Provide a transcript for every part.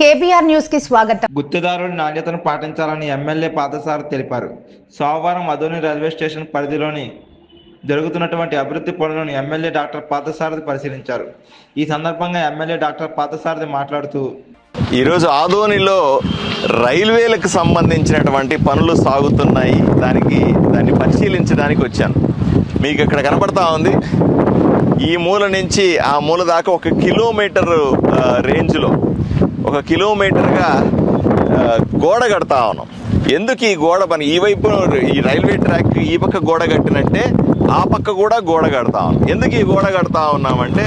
KBR న్యూస్కి స్వాగతం. గుత్తేదారుల నాణ్యతను పాటించాలని ఎమ్మెల్యే పాదసారి తెలిపారు. సోమవారం అదోని రైల్వే స్టేషన్ పరిధిలోని జరుగుతున్నటువంటి అభివృద్ధి పనులను ఎమ్మెల్యే డాక్టర్ పాదసారథి పరిశీలించారు. ఈ సందర్భంగా ఎమ్మెల్యే డాక్టర్ పాదసారథి మాట్లాడుతూ ఈరోజు ఆదోనిలో రైల్వేలకు సంబంధించినటువంటి పనులు సాగుతున్నాయి. దానికి దాన్ని పరిశీలించడానికి వచ్చాను. మీకు ఇక్కడ కనపడతా ఉంది. ఈ మూల నుంచి ఆ మూల దాకా ఒక కిలోమీటర్ రేంజ్లో ఒక కిలోమీటర్గా గోడ కడతా ఉన్నాం. ఎందుకు ఈ గోడ పని? ఈ వైపు ఈ రైల్వే ట్రాక్ ఈ పక్క గోడ కట్టినట్టే ఆ పక్క కూడా గోడ కడతా ఉన్నాం. ఎందుకు ఈ గోడ కడతా ఉన్నామంటే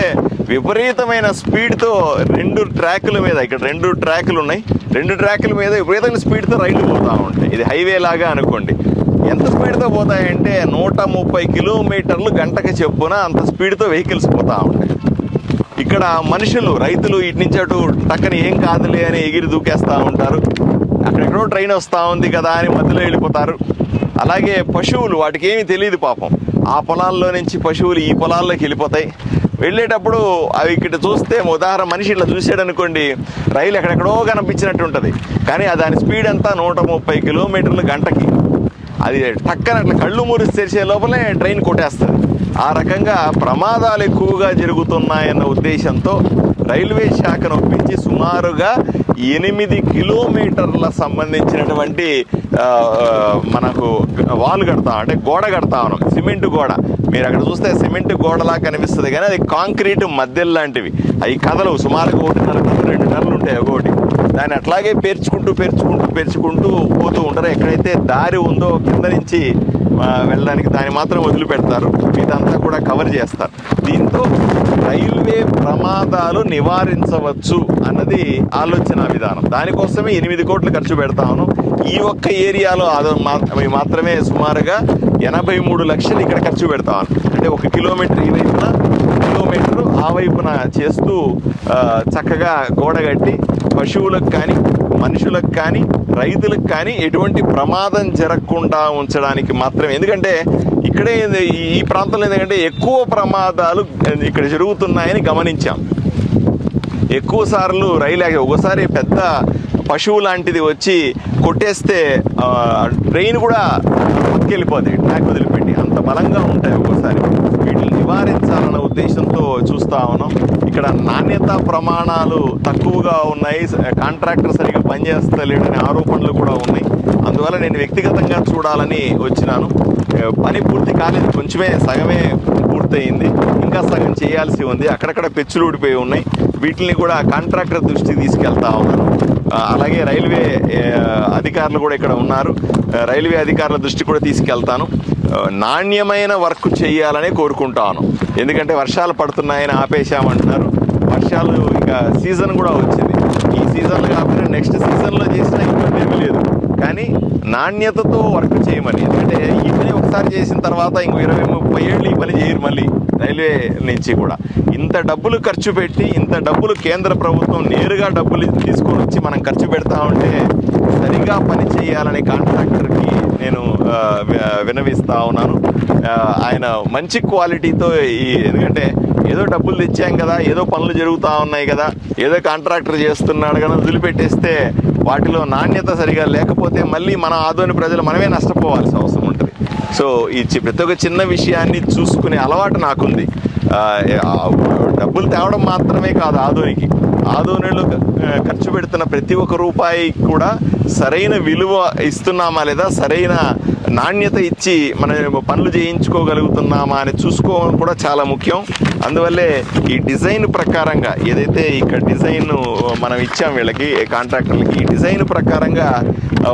విపరీతమైన స్పీడ్తో రెండు ట్రాకుల మీద ఇక్కడ రెండు ట్రాకులు ఉన్నాయి రెండు ట్రాకుల మీద విపరీతమైన స్పీడ్తో రైళ్ళు పోతా ఉంటాయి ఇది హైవే లాగా అనుకోండి. ఎంత స్పీడ్తో పోతాయంటే నూట ముప్పై కిలోమీటర్లు గంటకి చెప్పున అంత స్పీడ్తో వెహికల్స్ పోతా ఉంటాయి. ఇక్కడ మనుషులు రైతులు ఇటు నుంచి అటు టక్కని ఏం కాదులే అని ఎగిరి దూకేస్తూ ఉంటారు. అక్కడెక్కడో ట్రైన్ వస్తూ ఉంది కదా అని మధ్యలో వెళ్ళిపోతారు. అలాగే పశువులు వాటికి ఏమీ తెలియదు పాపం. ఆ పొలాల్లో నుంచి పశువులు ఈ పొలాల్లోకి వెళ్ళిపోతాయి. వెళ్ళేటప్పుడు అవి ఇక్కడ చూస్తే ఉదాహరణ మనిషి ఇట్లా చూసాడు అనుకోండి రైలు ఎక్కడెక్కడో కనిపించినట్టు ఉంటుంది. కానీ దాని స్పీడ్ అంతా నూట ముప్పై కిలోమీటర్లు గంటకి. అది టక్కన అట్లా కళ్ళు మూరిసి తెరిచే లోపలే ట్రైన్ కొట్టేస్తుంది. ఆ రకంగా ప్రమాదాలు ఎక్కువగా జరుగుతున్నాయన్న ఉద్దేశంతో రైల్వే శాఖను ఒప్పించి సుమారుగా ఎనిమిది కిలోమీటర్ల సంబంధించినటువంటి మనకు వాల్ కడతాం అంటే గోడ కడతా ఉన్నాం. సిమెంట్ గోడ. మీరు అక్కడ చూస్తే సిమెంట్ గోడలా కనిపిస్తుంది కానీ అది కాంక్రీట్ మధ్యలో లాంటివి. అవి కథలు సుమారుగా ఒకటిన్నర నెలలు రెండు నెలలు ఉంటాయి ఒకటి దాన్ని అట్లాగే పేర్చుకుంటూ పేర్చుకుంటూ పెంచుకుంటూ పోతూ ఉంటారు. ఎక్కడైతే దారి ఉందో కింద నుంచి వెళ్ళడానికి దాన్ని మాత్రం వదిలిపెడతారు. ఇదంతా కూడా కవర్ చేస్తారు. దీంతో రైల్వే ప్రమాదాలు నివారించవచ్చు అన్నది ఆలోచన విధానం. దానికోసమే ఎనిమిది కోట్లు ఖర్చు పెడతాను ఈ ఒక్క ఏరియాలో అది మాత్రమే సుమారుగా ఎనభై మూడు లక్షలు ఇక్కడ ఖర్చు పెడతాను అంటే ఒక కిలోమీటర్ ఈ వైపున కిలోమీటర్ ఆ వైపున చేస్తూ చక్కగా గోడగట్టి పశువులకు కానీ మనుషులకు కానీ రైతులకు కానీ ఎటువంటి ప్రమాదం జరగకుండా ఉంచడానికి మాత్రమే. ఎందుకంటే ఇక్కడే ఈ ప్రాంతంలో ఎందుకంటే ఎక్కువ ప్రమాదాలు ఇక్కడ జరుగుతున్నాయని గమనించాం. ఎక్కువ సార్లు రైలు ఒకసారి పెద్ద పశువు లాంటిది వచ్చి కొట్టేస్తే ట్రైన్ కూడా పక్కెళ్ళిపోతుంది ట్రాక్ వదిలిపెట్టి. అంత బలంగా ఉంటాయి ఒక్కోసారి వీటిని నివారించాలన్న ఉద్దేశం చూస్తా ఉన్నాం. ఇక్కడ నాణ్యత ప్రమాణాలు తక్కువగా ఉన్నాయి. కాంట్రాక్టర్ సరిగా పనిచేస్తలేడనే ఆరోపణలు కూడా ఉన్నాయి. అందువల్ల నేను వ్యక్తిగతంగా చూడాలని వచ్చినాను. పని పూర్తి కాలేదు. కొంచెమే సగమే పూర్తయింది. ఇంకా సగం చేయాల్సి ఉంది. అక్కడక్కడ పెచ్చులు ఊడిపోయి ఉన్నాయి. వీటిని కూడా కాంట్రాక్టర్ దృష్టికి తీసుకెళ్తా ఉన్నాను. అలాగే రైల్వే అధికారులు కూడా ఇక్కడ ఉన్నారు. రైల్వే అధికారుల దృష్టి కూడా తీసుకెళ్తాను. నాణ్యమైన వర్క్ చేయాలని కోరుకుంటాను. ఎందుకంటే వర్షాలు పడుతున్నాయని ఆపేశామంటున్నారు. వర్షాలు ఇంకా సీజన్ కూడా వచ్చింది. ఈ సీజన్లో కాకుండా నెక్స్ట్ సీజన్లో చేసినా ఇబ్బంది ఏమీ లేదు. కానీ నాణ్యతతో వర్క్ చేయమని. ఎందుకంటే ఈ పని ఒకసారి చేసిన తర్వాత ఇంకో ఇరవై ముప్పై ఏళ్ళు ఈ పని చేయరు మళ్ళీ. రైల్వే నుంచి కూడా. ఇంత డబ్బులు ఖర్చు పెట్టి ఇంత డబ్బులు కేంద్ర ప్రభుత్వం నేరుగా డబ్బులు తీసుకొని వచ్చి మనం ఖర్చు పెడతా ఉంటే సరిగా పని చేయాలనే కాంట్రాక్టర్కి నేను ఆ, ఉన్నాను. ఆయన మంచి క్వాలిటీతో ఈ ఎందుకంటే ఏదో డబ్బులు తెచ్చాం కదా ఏదో పనులు జరుగుతూ ఉన్నాయి కదా ఏదో కాంట్రాక్టర్ చేస్తున్నాడు కదా వదిలిపెట్టేస్తే వాటిలో నాణ్యత సరిగా లేకపోతే మళ్ళీ మన ఆదోని ప్రజలు మనమే నష్టపోవాల్సిన అవసరం. సో ఈ ప్రతి ఒక్క చిన్న విషయాన్ని చూసుకునే అలవాటు నాకుంది. డబ్బులు తేవడం మాత్రమే కాదు ఆదోనికి ఆధోనిలో ఖర్చు పెడుతున్న ప్రతి ఒక్క రూపాయి కూడా సరైన విలువ ఇస్తున్నామా లేదా సరైన నాణ్యత ఇచ్చి మనం పనులు చేయించుకోగలుగుతున్నామా అని చూసుకోవడం కూడా చాలా ముఖ్యం. అందువల్లే ఈ డిజైన్ ప్రకారంగా ఏదైతే ఇక్కడ డిజైన్ మనం ఇచ్చాం వీళ్ళకి కాంట్రాక్టర్లకి ఈ డిజైన్ ప్రకారంగా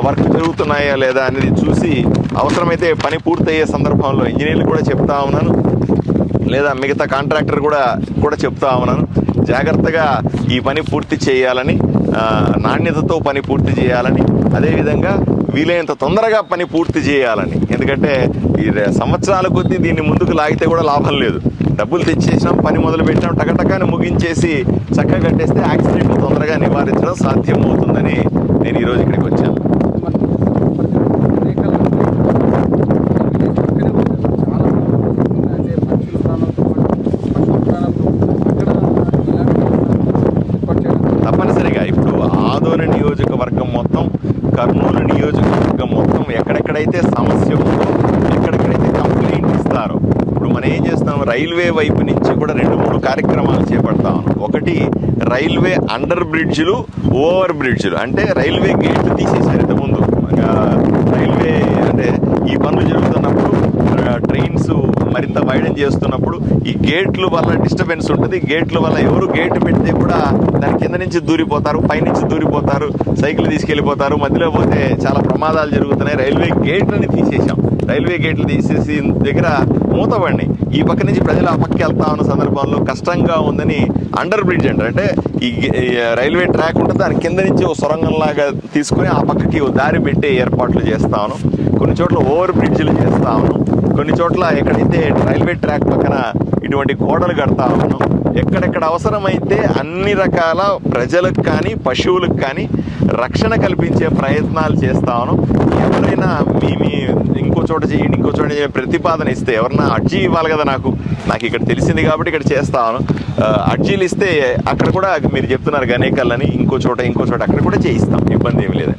వర్క్ జరుగుతున్నాయా లేదా అనేది చూసి అవసరమైతే పని పూర్తయ్యే సందర్భంలో ఇంజనీర్లు కూడా చెప్తా ఉన్నాను. లేదా మిగతా కాంట్రాక్టర్ కూడా కూడా చెప్తా ఉన్నాను. జాగ్రత్తగా ఈ పని పూర్తి చేయాలని నాణ్యతతో పని పూర్తి చేయాలని అదేవిధంగా వీలైనంత తొందరగా పని పూర్తి చేయాలని. ఎందుకంటే ఈ సంవత్సరాల కొద్దీ దీన్ని ముందుకు లాగితే కూడా లాభం లేదు. డబ్బులు తెచ్చేసినాం పని మొదలు పెట్టినాం టకటకాని ముగించేసి చక్కగా కట్టేస్తే యాక్సిడెంట్ తొందరగా నివారించడం సాధ్యం అవుతుందని నేను ఈరోజు ఇక్కడికి వచ్చాను తప్పనిసరిగా ఇప్పుడు ఎక్కడెక్కడైతే సమస్య ఉందో ఎక్కడెక్కడైతే కంప్లైంట్ ఇస్తారో ఇప్పుడు మనం ఏం చేస్తాం రైల్వే వైపు నుంచి కూడా రెండు మూడు కార్యక్రమాలు చేపడతాం ఒకటి రైల్వే అండర్ బ్రిడ్జ్లు ఓవర్ బ్రిడ్జ్లు. అంటే రైల్వే గేట్లు తీసేసారు ఇంతకుముందు. రైల్వే అంటే ఈ పనులు జరుగుతున్నప్పుడు ట్రైన్ మరింత వైడెన్ చేస్తున్నప్పుడు ఈ గేట్లు వల్ల డిస్టర్బెన్స్ ఉంటుంది. గేట్ల వల్ల ఎవరు గేట్ పెడితే కూడా దాని కింద నుంచి దూరిపోతారు పైనుంచి దూరిపోతారు సైకిల్ తీసుకెళ్ళిపోతారు. మధ్యలో పోతే చాలా ప్రమాదాలు జరుగుతున్నాయి. రైల్వే గేట్లని తీసేసాం రైల్వే గేట్లు తీసేసి దగ్గర మూతపడినాయి. ఈ పక్క నుంచి ప్రజలు ఆ పక్కకి వెళ్తా ఉన్న సందర్భంలో కష్టంగా ఉందని అండర్ బ్రిడ్జ్ అంటారు. అంటే ఈ ఈ రైల్వే ట్రాక్ ఉంటుంది. దాని కింద నుంచి ఓ సొరంగంలాగా తీసుకొని ఆ పక్కకి ఓ దారి పెట్టే ఏర్పాట్లు చేస్తాను కొన్ని చోట్ల ఓవర్ బ్రిడ్జ్లు చేస్తాను కొన్ని చోట్ల ఎక్కడైతే రైల్వే ట్రాక్ పక్కన ఇటువంటి గోడలు కడతా ఉన్నాం ఎక్కడెక్కడ అవసరమైతే అన్ని రకాల ప్రజలకు కానీ పశువులకు కానీ రక్షణ కల్పించే ప్రయత్నాలు చేస్తా ఉన్నాం. ఎవరైనా మీ మీ ఇంకో చోట చేయండి ఇంకో చోట చేయండి ప్రతిపాదన ఇస్తే ఎవరన్నా అర్జీ ఇవ్వాలి కదా నాకు నాకు ఇక్కడ తెలిసింది కాబట్టి ఇక్కడ చేస్తాను ఆ, అర్జీలు ఇస్తే అక్కడ కూడా మీరు చెప్తున్నారు గనేకల్ని ఇంకో చోట ఇంకో చోట అక్కడ కూడా చేయిస్తాం ఇబ్బంది ఏమి లేదు.